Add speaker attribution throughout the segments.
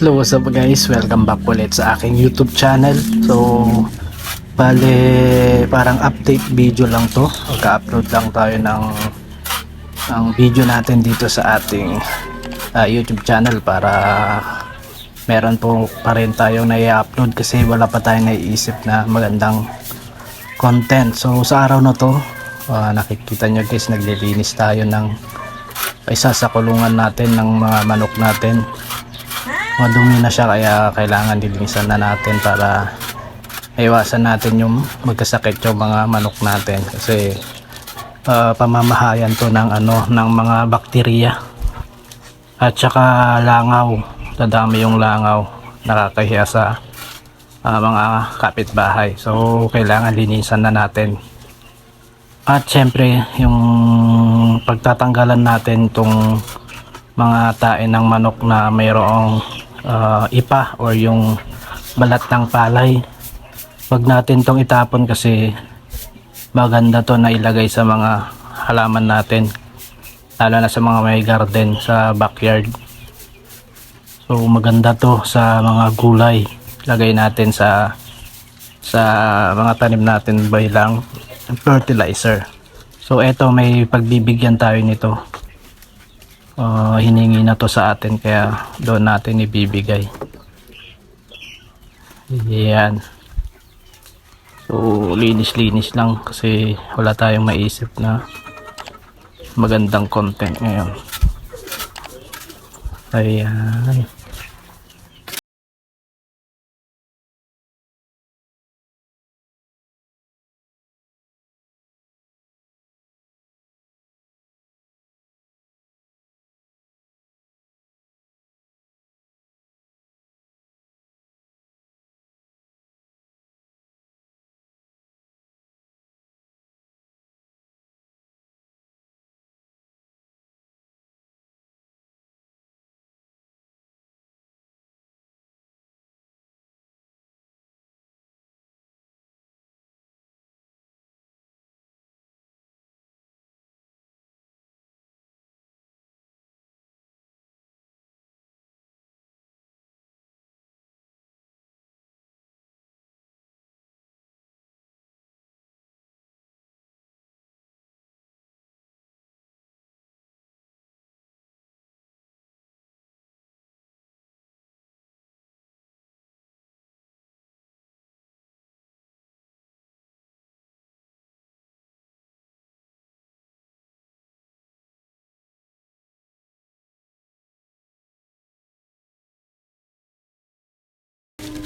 Speaker 1: Hello, what's up guys? Welcome back ulit sa aking YouTube channel. So, bale, parang update video lang to. Magka-upload lang tayo ng, ng video natin dito sa ating ah, YouTube channel para meron po pa rin tayong nai-upload kasi wala pa tayong naiisip na magandang content. So, sa araw na to, ah, nakikita nyo guys, naglilinis tayo ng isa sa kulungan natin ng mga manok natin madumi na siya kaya kailangan dilinisan na natin para iwasan natin yung magkasakit yung mga manok natin. Kasi uh, pamamahayan to ng ano ng mga bakterya at saka langaw. Dadami yung langaw. Nakakahiya sa uh, mga kapitbahay. So kailangan linisan na natin. At syempre yung pagtatanggalan natin itong mga tae ng manok na mayroong uh, ipa or yung balat ng palay. Wag natin tong itapon kasi maganda to na ilagay sa mga halaman natin lalo na sa mga may garden sa backyard. So maganda to sa mga gulay. Lagay natin sa sa mga tanim natin bilang fertilizer. So eto may pagbibigyan tayo nito uh, hiningi na to sa atin kaya doon natin ibibigay. Yan. So linis linis lang kasi wala tayong maisip na magandang content ngayon. Ayan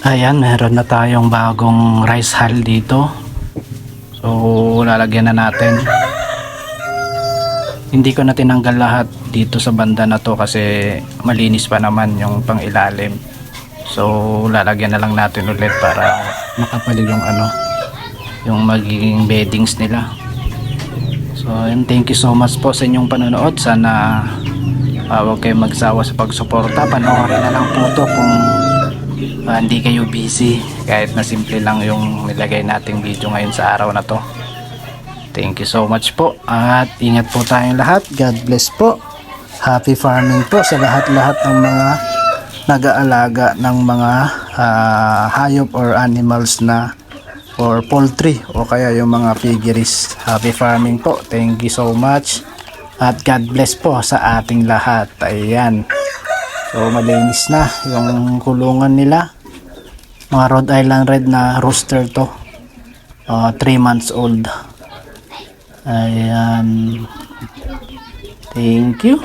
Speaker 1: Ayan, meron na tayong bagong rice hull dito. So, lalagyan na natin. Hindi ko na tinanggal lahat dito sa banda na to kasi malinis pa naman yung pang ilalim. So, lalagyan na lang natin ulit para makapal yung ano, yung magiging beddings nila. So, ayun, thank you so much po sa inyong panonood. Sana uh, huwag kayong magsawa sa pagsuporta. Panoorin na lang po to kung Ah, hindi kayo busy. Kahit na simple lang yung nilagay nating video ngayon sa araw na to. Thank you so much po. At ingat po tayong lahat. God bless po. Happy farming po sa lahat-lahat ng mga nag-aalaga ng mga ah, hayop or animals na or poultry o kaya yung mga piggeries happy farming po. Thank you so much. At God bless po sa ating lahat. Ayan So malinis na yung kulungan nila. Mga Rhode Island Red na rooster to. 3 months old. Ayan. Thank you.